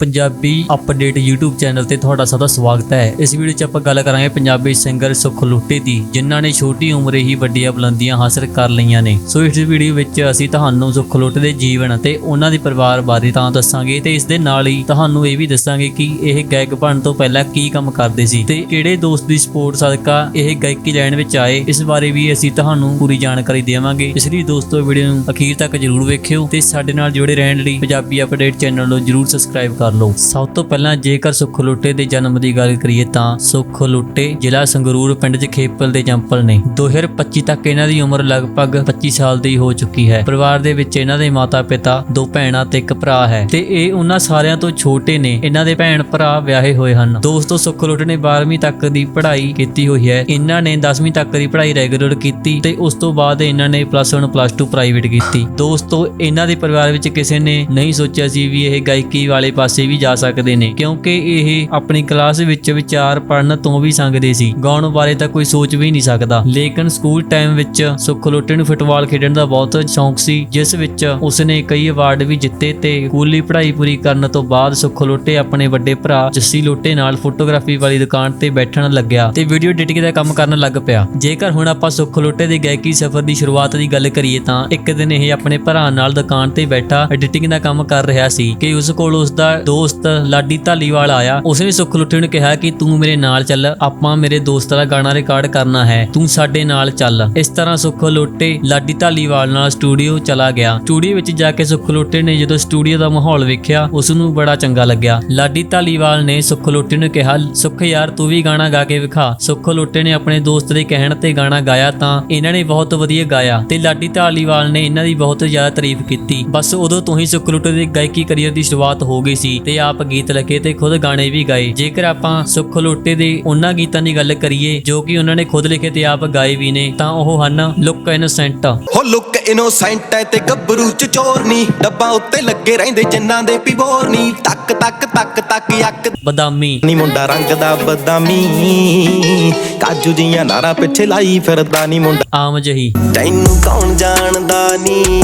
Punjabi update YouTube channel ਤੇ ਤੁਹਾਡਾ ਸਭ ਦਾ ਸਵਾਗਤ ਹੈ। ਇਸ ਵੀਡੀਓ 'ਚ ਆਪਾਂ ਗੱਲ ਕਰਾਂਗੇ ਪੰਜਾਬੀ ਸਿੰਗਰ ਸੁਖ ਦੀ, ਜਿਨ੍ਹਾਂ ਨੇ ਛੋਟੀ ਉਮਰੇ ਹੀ ਵੱਡੀਆਂ ਬੁਲੰਦੀਆਂ ਹਾਸਲ ਕਰ ਲਈਆਂ ਨੇ। ਸੋ ਇਸ ਵੀਡੀਓ ਵਿੱਚ ਅਸੀਂ ਤੁਹਾਨੂੰ ਸੁਖ ਦੇ ਜੀਵਨ ਅਤੇ ਉਹਨਾਂ ਦੇ ਪਰਿਵਾਰ ਬਾਰੇ ਤਾਂ ਦੱਸਾਂਗੇ ਤੇ ਇਸ ਦੇ ਨਾਲ ਹੀ ਤੁਹਾਨੂੰ ਇਹ ਵੀ ਦੱਸਾਂਗੇ ਕਿ ਇਹ ਗਾਇਕ ਬਣਨ ਤੋਂ ਪਹਿਲਾਂ ਕੀ ਕੰਮ ਕਰਦੇ ਸੀ ਤੇ ਕਿਹੜੇ ਦੋਸਤ ਦੀ ਸਪੋਰਟ ਸਦਕਾ ਇਹ ਗਾਇਕੀ ਲੈਣ ਵਿੱਚ ਆਏ, ਇਸ ਬਾਰੇ ਵੀ ਅਸੀਂ ਤੁਹਾਨੂੰ ਪੂਰੀ ਜਾਣਕਾਰੀ ਦੇਵਾਂਗੇ। ਇਸ ਲਈ ਦੋਸਤੋ ਵੀਡੀਓ ਨੂੰ ਅਖੀਰ ਤੱਕ ਜਰੂਰ ਵੇਖਿਓ ਤੇ ਸਾਡੇ ਨਾਲ ਜੁੜੇ ਰਹਿਣ ਲਈ ਪੰਜਾਬੀ ਅਪਡੇਟ ਚੈਨਲ ਨੂੰ ਜਰੂਰ ਸਬਸਕ੍ਰਾਈਬ ਕਰ ਲਓ ਸਭ ਤੋਂ ਪਹਿਲਾਂ ਜੇਕਰ ਸੁੱਖ ਲੁੱਟੇ ਦੇ ਜਨਮ ਦੀ ਗੱਲ ਕਰੀਏ ਤਾਂ ਸੁੱਖ ਲੁੱਟੇ ਜ਼ਿਲ੍ਹਾ ਸੰਗਰੂਰ ਪਿੰਡ ਚ ਖੇਪਲ ਦੇ ਜੰਪਲ ਨੇ। 2025 ਤੱਕ ਇਹਨਾਂ ਦੀ ਉਮਰ ਲਗਭਗ 25 ਸਾਲ ਦੀ ਹੋ ਚੁੱਕੀ ਹੈ। ਪਰਿਵਾਰ ਦੇ ਵਿੱਚ ਇਹਨਾਂ ਦੇ ਮਾਤਾ-ਪਿਤਾ, ਦੋ ਭੈਣਾਂ ਤੇ ਇੱਕ ਭਰਾ ਹੈ। ਤੇ ਇਹ ਉਹਨਾਂ ਸਾਰਿਆਂ ਤੋਂ ਛੋਟੇ ਨੇ। ਇਹਨਾਂ ਦੇ ਭੈਣ ਭਰਾ ਵਿਆਹੇ ਹੋਏ ਹਨ। ਦੋਸਤੋ, ਸੁੱਖ ਲੁੱਟੇ ਨੇ 12ਵੀਂ ਤੱਕ ਦੀ ਪੜ੍ਹਾਈ ਕੀਤੀ ਹੋਈ ਹੈ। ਇਹਨਾਂ ਨੇ 10ਵੀਂ ਤੱਕ ਦੀ ਪੜ੍ਹਾਈ ਰੈਗੂਲਰ ਕੀਤੀ ਤੇ ਉਸ ਤੋਂ ਬਾਅਦ ਇਹਨਾਂ ਨੇ ਪਲੱਸ 1 ਪਲੱਸ 2 ਪ੍ਰਾਈਵੇਟ ਕੀਤੀ। ਦੋਸਤੋ, ਇਹਨਾਂ ਦੇ ਪਰਿਵਾਰ ਵਿੱਚ ਕਿਸੇ ਨੇ ਨਹੀਂ ਸੋਚਿਆ ਸੀ ਵੀ ਇਹ ਗਾਇਕੀ ਵਾਲੇ ਪਾਸੇ ਵੀ ਜਾ ਸਕਦੇ ਨੇ, ਕਿਉਂਕਿ ਇਹ ਆਪਣੀ ਕਲਾਸ ਵਿੱਚ ਵਿਚਾਰ ਪੜਨ ਤੋਂ ਵੀ ਸੰਗਦੇ ਸੀ। ਗਾਉਣ ਬਾਰੇ ਤਾਂ ਕੋਈ ਸੋਚ ਵੀ ਨਹੀਂ ਸਕਦਾ। ਲੇਕਿਨ ਸਕੂਲ ਟਾਈਮ ਵਿੱਚ ਸੁਖ ਨੂੰ ਫੁੱਟਬਾਲ ਖੇਡਣ ਦਾ ਬਹੁਤ ਸ਼ੌਂਕ ਸੀ, ਜਿਸ ਵਿੱਚ ਉਸਨੇ ਕਈ ਅਵਾਰਡ ਵੀ ਜਿੱਤੇ ਤੇ ਸਕੂਲੀ ਪੜ੍ਹਾਈ ਪੂਰੀ ਕਰਨ ਤੋਂ ਬਾਅਦ ਸੁਖ ਆਪਣੇ ਵੱਡੇ ਭਰਾ ਜੱਸੀ ਲੁੱਟੇ ਨਾਲ ਫੋਟੋਗ੍ਰਾਫੀ ਵਾਲੀ ਦੁਕਾਨ ਤੇ ਬੈਠਣ ਲੱਗਿਆ ਤੇ ਵੀਡੀਓ ਐਡੀਟਿੰਗ ਦਾ ਕੰਮ ਕਰਨ ਲੱਗ ਪਿਆ। ਜੇਕਰ ਹੁਣ ਆਪਾਂ ਸੁਖ ਲੁੱਟੇ ਦੇ ਗਾਇਕੀ ਸਫ਼ਰ ਦੀ ਸ਼ੁਰੂਆਤ ਦੀ ਗੱਲ ਕਰੀਏ ਤਾਂ ਇੱਕ ਦਿਨ ਇਹ ਆਪਣੇ ਭਰਾ ਨਾਲ ਦੁਕਾਨ ਤੇ ਬੈਠਾ ਐਡੀਟਿੰਗ ਦਾ ਕੰਮ ਕਰ ਰਿਹਾ ਸੀ ਕਿ ਉਸ ਕੋਲ ਉਸ ਦਾ ਦੋਸਤ ਲਾਡੀ ਢਾਲੀਵਾਲ ਆਇਆ ਉਸਨੇ ਸੁਖ ਲੁੱਟੇ ਨੂੰ ਕਿਹਾ ਕਿ ਤੂੰ ਮੇਰੇ ਨਾਲ ਚੱਲ, ਆਪਾਂ ਮੇਰੇ ਦੋਸਤ ਦਾ ਗਾਣਾ ਰਿਕਾਰਡ ਕਰਨਾ ਹੈ, ਤੂੰ ਸਾਡੇ ਨਾਲ ਚੱਲ। ਇਸ ਤਰ੍ਹਾਂ ਸੁਖ ਲੁੱਟੇ ਲਾਡੀ ਢਾਲੀਵਾਲ ਨਾਲ ਸਟੂਡੀਓ ਚਲਾ ਗਿਆ। ਸਟੂਡੀਓ ਵਿੱਚ ਜਾ ਕੇ ਸੁਖ ਲੁੱਟੇ ਨੇ ਜਦੋਂ ਸਟੂਡੀਓ ਦਾ ਮਾਹੌਲ ਵੇਖਿਆ ਉਸ ਨੂੰ ਬੜਾ ਚੰਗਾ ਲੱਗਿਆ। ਲਾਡੀ ਢਾਲੀਵਾਲ ਨੇ ਸੁਖ ਲੁੱਟੇ ਨੂੰ ਕਿਹਾ, ਸੁਖ ਯਾਰ, ਤੂੰ ਵੀ ਗਾਣਾ ਗਾ ਕੇ ਵਿਖਾ। ਸੁਖ ਲੁੱਟੇ ਨੇ ਆਪਣੇ ਦੋਸਤ ਦੇ ਕਹਿਣ ਤੇ ਗਾਣਾ ਗਾਇਆ ਤਾਂ ਇਹਨਾਂ ਨੇ ਬਹੁਤ ਵਧੀਆ ਗਾਇਆ ਤੇ ਲਾਡੀ ਢਾਲੀਵਾਲ ਨੇ ਇਹਨਾਂ ਦੀ ਬਹੁਤ ਜ਼ਿਆਦਾ ਤਾਰੀਫ ਕੀਤੀ। ਬਸ ਉਦੋਂ ਤੋਂ ਹੀ ਸੁਖ ਲੁੱਟੇ ਦੇ ਗਾਇਕੀ ਕਰੀਅਰ ਦੀ ਸ਼ੁਰੂਆਤ ਹੋ ਗਈ ਸੀ। ਤੇ ਆਪ ਗੀਤ ਲਿਖੇ ਤੇ ਖੁਦ ਗਾਣੇ ਵੀ ਗਾਏ। ਜੇਕਰ ਆਪਾਂ ਸੁਖ ਲੁੱਟੇ ਦੇ ਉਹਨਾਂ ਗੀਤਾਂ ਦੀ ਗੱਲ ਕਰੀਏ ਜੋ ਕਿ ਉਹਨਾਂ ਨੇ ਖੁਦ ਲਿਖੇ ਤੇ ਆਪ ਗਾਏ ਵੀ ਨੇ ਤਾਂ ਉਹ ਹਨ ਲੁੱਕ ਇਨੋਸੈਂਟ ਹੋ ਲੁੱਕ ਇਨੋਸੈਂਟ ਐ ਤੇ ਗੱਭਰੂ ਚ ਚੋਰ ਨੀ। ਡੱਬਾ ਉੱਤੇ ਲੱਗੇ ਰਹਿੰਦੇ ਜਿੰਨਾਂ ਦੇ ਪਿਬੋਰ ਨੀ। ਤੱਕ ਤੱਕ ਤੱਕ ਤੱਕ ਯੱਕ ਬਦਾਮੀ। ਨੀ ਮੁੰਡਾ ਰੰਗ ਦਾ ਬਦਾਮੀ। ਕਾਜੂ ਦੀਆਂ ਨਾਰਾਂ ਪਿੱਛੇ ਲਾਈ ਫਿਰਦਾ ਨੀ ਮੁੰਡਾ। ਆਮ ਜਹੀ। ਤੈਨੂੰ ਕੌਣ ਜਾਣਦਾ ਨੀ?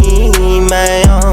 ਮੈਂ ਸਜਣਾ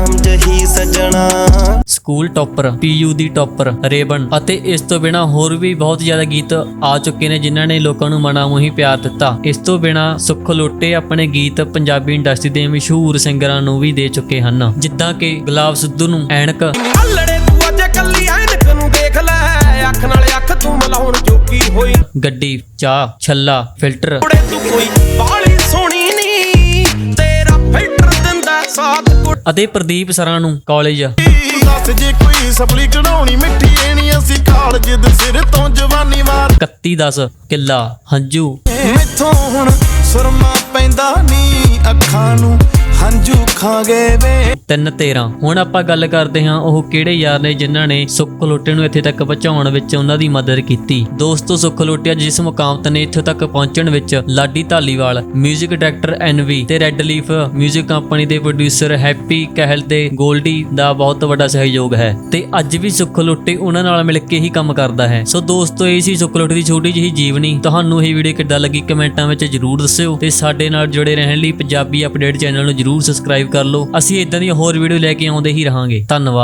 ਸਕੂਲ ਟੌਪਰ ਪੀਯੂ ਦੀ ਟੌਪਰ ਰੇਬਨ ਅਤੇ ਇਸ ਤੋਂ ਬਿਨਾ ਹੋਰ ਵੀ ਬਹੁਤ ਜ਼ਿਆਦਾ ਗੀਤ ਆ ਚੁੱਕੇ ਨੇ ਜਿਨ੍ਹਾਂ ਨੇ ਲੋਕਾਂ ਨੂੰ ਮਨਾ ਮੋਹੀ ਪਿਆਰ ਦਿੱਤਾ। ਇਸ ਤੋਂ ਬਿਨਾ ਸੁੱਖ ਲੋਟੇ ਆਪਣੇ ਗੀਤ ਪੰਜਾਬੀ ਇੰਡਸਟਰੀ ਦੇ ਮਸ਼ਹੂਰ ਸਿੰਗਰਾਂ ਨੂੰ ਵੀ ਦੇ ਚੁੱਕੇ ਹਨ। ਜਿੱਦਾਂ ਕਿ ਗੁਲਾਬ ਸਿੱਧੂ ਨੂੰ ਐਨਕ। ਅੱਲੜੇ ਤੂੰ ਅੱਜ ਕੱਲੀ ਐਨਕ ਨੂੰ ਦੇਖ ਲੈ ਅੱਖ ਨਾਲ ਅੱਖ ਤੂੰ ਮਲਾਉਣ ਜੋਗੀ ਹੋਈ। ਗੱਡੀ ਚਾਹ ਛੱਲਾ ਫਿਲਟਰ। ਤੂੰ ਕੋਈ ਬਾਲੀ ਸੋਹਣੀ ਨੀ ਤੇਰਾ ਫਿਲਟਰ ਦਿੰਦਾ ਸਾਥ ਅਤੇ ਪ੍ਰਦੀਪ ਸਰਾਂ ਨੂੰ ਕਾਲਜ। ਦੱਸ ਜੇ ਕੋਈ ਸਪਲੀ ਕਢਾਉਣੀ ਮਿੱਠੀ ਐਣੀ ਅਸੀਂ ਕਾਲਜ ਦੇ ਸਿਰ ਤੋਂ ਜਵਾਨੀ ਵਾਰ। 3110 ਕਿੱਲਾ ਹੰਝੂ। ਮੈਥੋਂ ਹੁਣ ਸੁਰਮਾ ਪੈਂਦਾ ਨੀ ਅੱਖਾਂ ਨੂੰ। ਹੰਝੂ ਖਾਗੇ ਵੇ 313 ਹੁਣ ਆਪਾਂ ਗੱਲ ਕਰਦੇ ਹਾਂ ਉਹ ਕਿਹੜੇ ਯਾਰ ਨੇ ਜਿਨ੍ਹਾਂ ਨੇ ਸੁੱਖ ਲੋਟੇ ਨੂੰ ਇੱਥੇ ਤੱਕ ਪਹੁੰਚਾਉਣ ਵਿੱਚ ਉਹਨਾਂ ਦੀ ਮਦਦ ਕੀਤੀ ਦੋਸਤੋ ਸੁੱਖ ਲੋਟਿਆ ਜਿਸ ਮੁਕਾਮ ਤੇ ਨੇ ਇੱਥੇ ਤੱਕ ਪਹੁੰਚਣ ਵਿੱਚ ਲਾਡੀ ਢਾਲੀਵਾਲ 뮤직 ਡਾਇਰੈਕਟਰ ਐਨਵੀ ਤੇ ਰੈੱਡ ਲੀਫ 뮤직 ਕੰਪਨੀ ਦੇ ਪ੍ਰੋਡਿਊਸਰ ਹੈਪੀ ਕਹਿਲ ਤੇ ਗੋਲਡੀ ਦਾ ਬਹੁਤ ਵੱਡਾ ਸਹਿਯੋਗ ਹੈ ਤੇ ਅੱਜ ਵੀ ਸੁੱਖ ਲੋਟੇ ਉਹਨਾਂ ਨਾਲ ਮਿਲ ਕੇ ਹੀ ਕੰਮ ਕਰਦਾ ਹੈ ਸੋ ਦੋਸਤੋ ਇਹ ਸੀ ਸੁੱਖ ਲੋਟੇ ਦੀ ਛੋਟੀ ਜਿਹੀ ਜੀਵਨੀ ਤੁਹਾਨੂੰ ਇਹ ਵੀਡੀਓ ਕਿੱਦਾਂ ਲੱਗੀ ਕਮੈਂਟਾਂ ਵਿੱਚ ਜਰੂਰ ਦੱਸਿਓ ਤੇ ਸਾਡੇ ਨਾਲ ਜੁੜੇ ਰਹਿਣ ਲਈ ਪੰਜਾਬੀ ਅਪਡੇਟ ਚੈਨਲ ਨੂੰ ਜਰੂਰ ਸਬਸਕ੍ਰਾਈਬ ਕਰ ਲਓ। ਅਸੀਂ ਇਦਾਂ ਦੀਆਂ ਹੋਰ ਵੀਡੀਓ ਲੈ ਕੇ ਆਉਂਦੇ ਹੀ ਰਹਾਂਗੇ। ਧੰਨਵਾਦ।